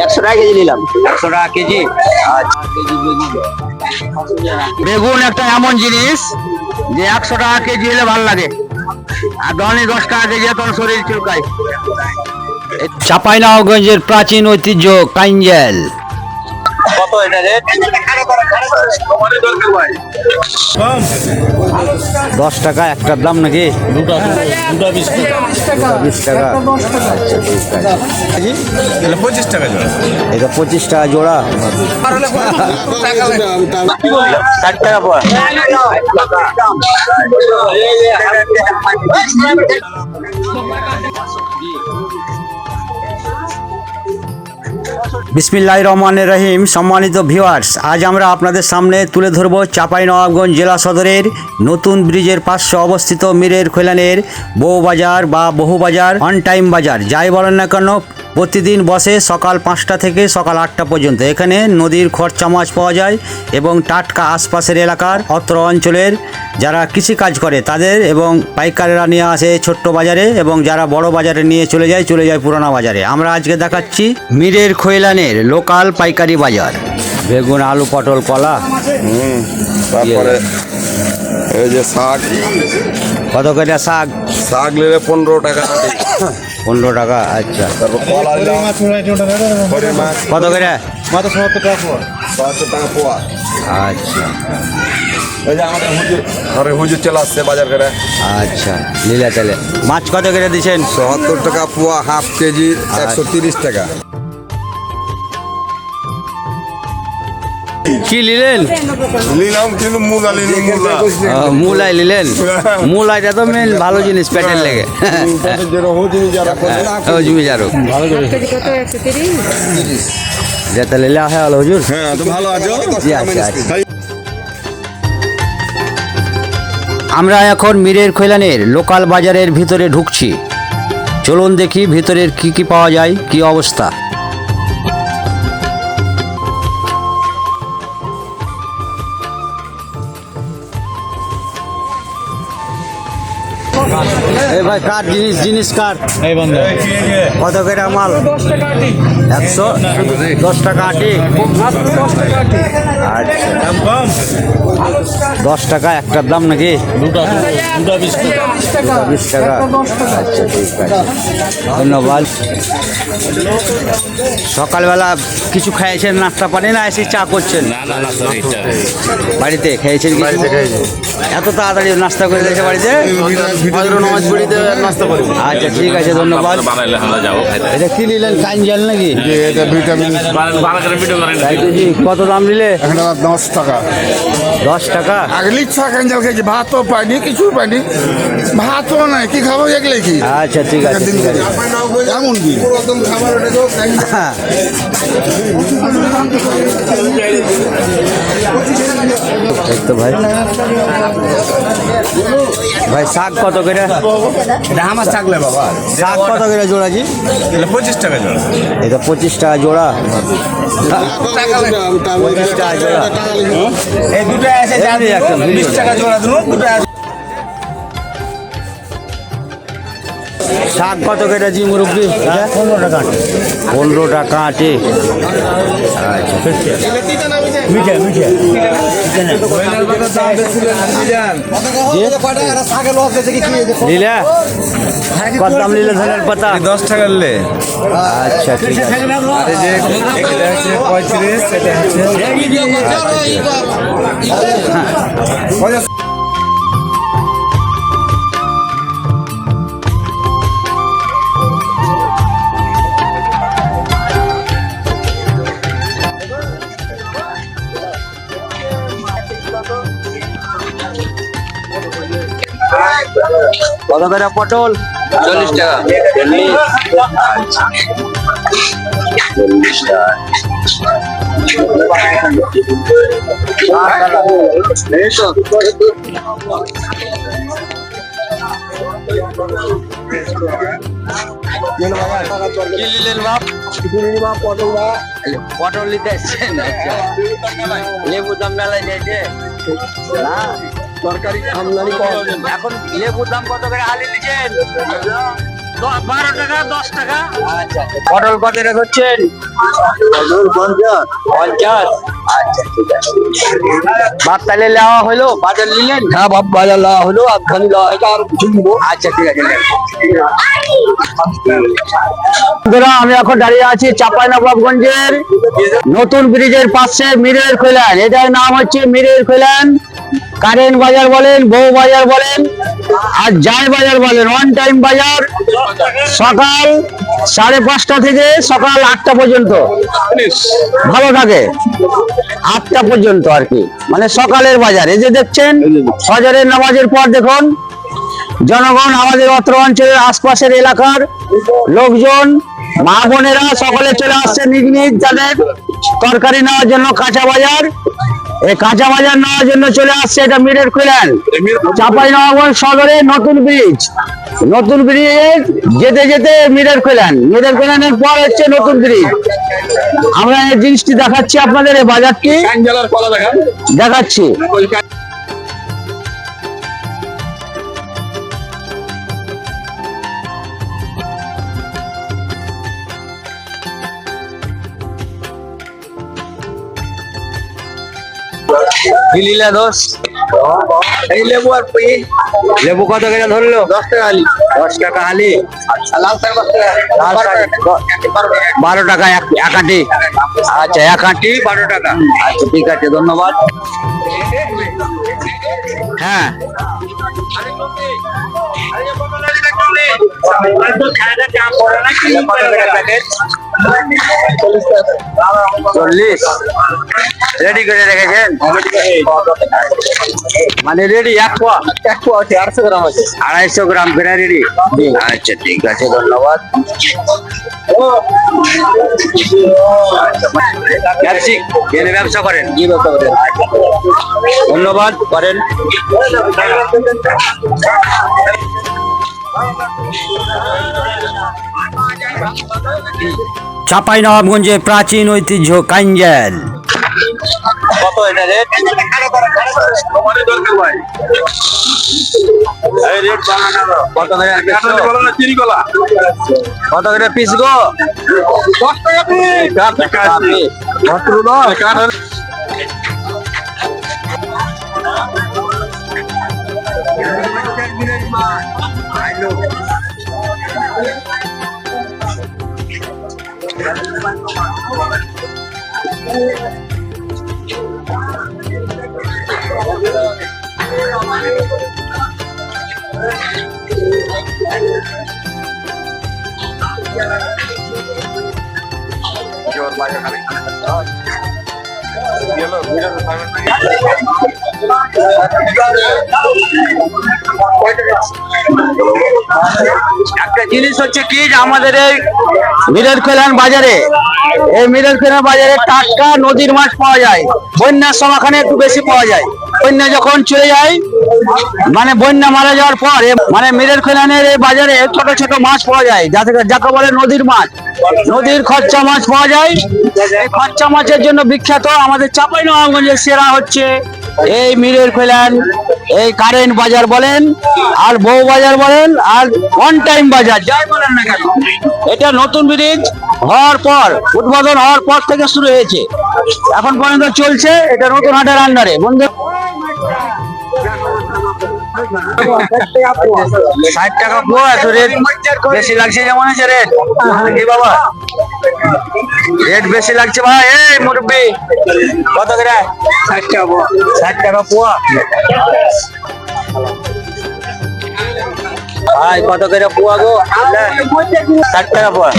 একশো টাকা কেজি নিলাম। একশো টাকা কেজি? বেগুন একটা এমন জিনিস যে একশো টাকা কেজি হলে ভালো লাগে। আর ধনী দশ টাকা কেজি তখন শরীর চুলকায়। চাপাইনগঞ্জের প্রাচীন ঐতিহ্য কাইঞ্জেল। কত এটা রেট দশ টাকা একটার দাম নাকি? দুটা বিশ টাকা। ঠিক আছে পঁচিশ টাকা এটা পঁচিশ টাকা জোড়া। ষাট টাকা পড়া বিসমিল্লাহ রহমান রহিম। সম্মানিত ভিউয়ার্স, আজ আমরা আপনাদের সামনে তুলে ধরব নবাবগঞ্জ জেলা সদরের নতুন ব্রিজের পাশে অবস্থিত মীরের খৈলানের বউবাজার বা বহুবাজার অন টাইম বাজার। যাই বলেন না কেন প্রতিদিন বসে সকাল পাঁচটা থেকে সকাল আটটা পর্যন্ত। এখানে নদীর খরচা মাছ পাওয়া যায় এবং টাটকা আশপাশের এলাকার অত্র অঞ্চলের যারা কৃষিকাজ করে তাদের এবং পাইকারেরা নিয়ে আসে ছোট্ট বাজারে এবং যারা বড় বাজারে নিয়ে চলে যায় চলে যায় পুরানা বাজারে। আমরা আজকে দেখাচ্ছি মিরের খৈলানের লোকাল পাইকারি বাজার। বেগুন আলু পটল কলা। তারপরে এই যে শাক। কত করে শাক? শাক নিলে পনেরো টাকা। পনেরো টাকা আচ্ছা। কত করে? কত করে টাকা পোয়া আচ্ছা। এই যে আমাদের হুজুর ঘরে হুজুর চলে আসছে বাজার করে। আচ্ছা লীলা মাছ কত করে দিচ্ছেন? সত্তর টাকা পোয়া হাফ কেজি একশো তিরিশ টাকা। কি নিলেন নিলাম কিন্তু মূলা মূলা। মূলাই নিলেন মূলাইটা তো মেন ভালো জিনিস পেটের লেগে। যেটা হুজুর যারা। করে ও জমি যারো যেতে নিলে হ্যাঁ হলো হুজুর? হ্যাঁ তো ভালো আছো? জি, আচ্ছা। আমরা এখন মীরের খৈলানের লোকাল বাজারের ভিতরে ঢুকছি। চলুন দেখি ভিতরের কি কি পাওয়া যায় কি অবস্থা। ভাই কার জিনিস জিনিস কার কত করে মাল একশো দশ টাকা আটি আচ্ছা দশ টাকা একটার দাম নাকি বিশ টাকা আচ্ছা ঠিক আছে ধন্যবাদ সকালবেলা কিছু খাইয়েছেন নাস্তা পানি না এসে চা করছেন বাড়িতে খেয়েছেন কিছু এত তাড়াতাড়ি নাস্তা করে দিয়েছে বাড়িতে নামাজ পড়িতে নাস্তা করি। আচ্ছা ঠিক আছে ধন্যবাদ। এটা কি নিলেন কাঞ্জাল নাকি? এটা ভিটামিন কত দাম নিলে? দশ টাকা। দশ টাকা? আগে লিচ্ছা ক্যান্সেল খেয়েছি? ভাতও পাইনি কিছু পাইনি। ভাতও নাই কি খাব এগুলো কি? আচ্ছা ঠিক আছে ঠিক আছে। এমন কি। তো ভাই। ভাই শাক কত করে? এটা আমার থাকলে বাবা। শাক কত করে জোড়া জি এটা পঁচিশ টাকা জোড়া। এটা পঁচিশ টাকা জোড়া। পঁচিশ টাকা জোড়া। এই দুটো আছে এমনি একটা ভিডিও জোড়া দিন দুটো শাক কত করে জি মুরব্বী পনেরো টাকা পনেরো টাকা আটি নিলে কত দাম নিলে ধনের পাতা? দশ টাকা নিলে আচ্ছা ঠিক আছে। আর যে এটা হচ্ছে পঁয়ত্রিশ এটা হচ্ছে কত করে পটল? চল্লিশ টাকা। চল্লিশ কি নিলেন বাপ পটল নিতে আচ্ছা। লেবু দাম মেলায় নিয়েছে। না তরকারি আমদানি কম। এখন লেবুর দাম কত করে? হালি দিচ্ছেন বারো টাকা দশ টাকা। আচ্ছা। পটল কত পঞ্চাশ। আচ্ছা ঠিক আছে। বাপ তাহলে নেওয়া হলো বাজার নিলেন? হ্যাঁ বাপ বাজার নেওয়া হলো আধখানি নেওয়া এটা আর কিছু নিবো। আচ্ছা ঠিক আছে নেন। আমি এখন দাঁড়িয়ে আছি চাপাই নবাবগঞ্জের নতুন ব্রিজের পাশে মিরের খৈলান এটার নাম হচ্ছে মিরের খৈলান কারেন্ট বাজার বলেন বউ বাজার বলেন আর যাই বাজার বলেন ওয়ান টাইম বাজার সকাল সাড়ে পাঁচটা থেকে সকাল আটটা পর্যন্ত। ভালো থাকে। আটটা পর্যন্ত আর কি। মানে সকালের বাজার। এই যে দেখছেন ফজরের নামাজের পর দেখুন জনগণ আমাদের অত্র অঞ্চলের আশপাশের এলাকার লোকজন মা বোনেরা সকলে চলে আসছে নিজ নিজ তাদের তরকারি নেওয়ার জন্য কাঁচা বাজার। এই কাঁচা বাজার নেওয়ার জন্য চলে আসছে এটা মিরের খুলেন চাপাই নবাবগঞ্জ সদরে নতুন ব্রিজ। নতুন ব্রিজ যেতে যেতে মিরের খুলেন মিরের খুলেনের পর হচ্ছে নতুন ব্রিজ। আমরা এই জিনিসটি দেখাচ্ছি আপনাদের এই বাজারটি। দেখাচ্ছি। লীলা দোষ এই লেবু আর পেয়ে লেবু কত করে ধরলো? দশ টাকা আলি। দশ টাকা আলি। লাল শাক বারো টাকা এক এক আটি। আচ্ছা এক আটি বারো টাকা। আচ্ছা ঠিক আছে ধন্যবাদ। হ্যাঁ। চল্লিশ। রেডি করে রেখেছেন? মানে রেডি এক পোয়া? এক পোয়া আছে আড়াইশো গ্রাম আছে আড়াইশো গ্রাম করে রেডি আচ্ছা ঠিক আছে, ধন্যবাদ। ব্যবসা করেন কি ব্যবসা করেন? ধন্যবাদ, করেন। চাপাই নবাবগঞ্জের প্রাচীন ঐতিহ্য কাঞ্জেল কত এটা রেট কত করে piece go? Piece You're like a vaya, vaya. একটা জিনিস হচ্ছে কি যে আমাদের এই মিরের খেলান বাজারে, এই মিরের খেলান বাজারে টাটকা নদীর মাছ পাওয়া যায়, বন্যার সময়খানে একটু বেশি পাওয়া যায়। বন্যা যখন চলে যায় মানে বন্যা মারা যাওয়ার পর মানে মিরের খেলানের এই বাজারে ছোট ছোট মাছ পাওয়া যায়, যাতে যাকে বলে নদীর মাছ। নদীর খরচা মাছ পাওয়া যায়। এই খরচা মাছের জন্য বিখ্যাত আমাদের চাপাই নবাবগঞ্জের সেরা হচ্ছে এই মিরের খেলান এই কারেন্ট বাজার বলেন, আর বউ বাজার বলেন, আর অন টাইম বাজার, যাই বলেন না কেন। এটা নতুন ব্রিজ হওয়ার পর, উদ্বোধন হওয়ার পর থেকে শুরু হয়েছে। এখন পর্যন্ত চলছে, এটা নতুন হাটের আন্ডারে বন্ধু ষাট টাকা পোয়া এত রেট বেশি লাগছে যেমন আছে রেট বাবা। রেট বেশি লাগছে ভাই এই মুরব্বি। কত করে? ষাট টাকা পোয়া। ষাট টাকা পোয়া। ভাই কত করে পোয়া গো? ষাট টাকা পোয়া।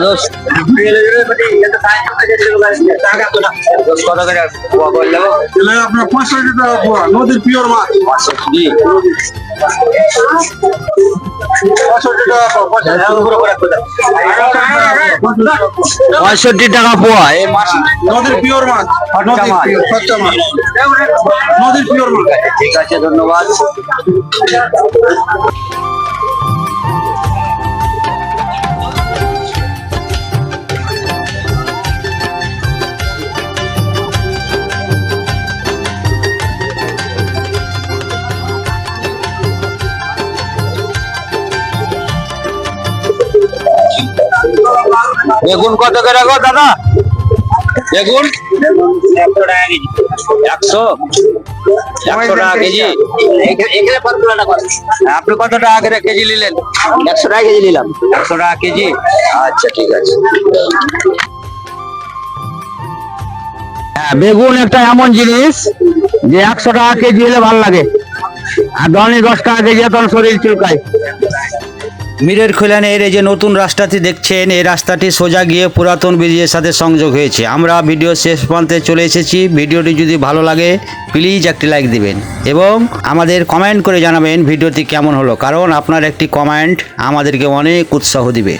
দোষ কত করে পোয়া আপনার পঁয়ষট্টি টাকা পোয়া নদীর পিওর মাছ। জি। পঁয়ষট্টি টাকা পোয়া এই মাছ। নদীর পিওর মাছ। নদীর পিওর মাছ। ঠিক আছে ধন্যবাদ। বেগুন কত করে গো দাদা? বেগুন? একশো। একশো টাকা কেজি। আপনি কত টাকা করে কেজি নিলেন? একশো টাকা কেজি নিলাম। একশো টাকা কেজি। আচ্ছা ঠিক আছে। হ্যাঁ বেগুন একটা এমন জিনিস যে একশো টাকা কেজি হলে ভালো লাগে। আর দশ টাকা কেজি তখন শরীর চুলকায়। মিরের খৈলানের এই যে নতুন রাস্তাটি দেখছেন, এই রাস্তাটি সোজা গিয়ে পুরাতন ব্রিজের সাথে সংযোগ হয়েছে। আমরা ভিডিও শেষ প্রান্তে চলে এসেছি। ভিডিওটি যদি ভালো লাগে প্লিজ একটি লাইক দিবেন এবং আমাদের কমেন্ট করে জানাবেন ভিডিওটি কেমন হলো। কারণ আপনার একটি কমেন্ট আমাদেরকে অনেক উৎসাহ দিবে।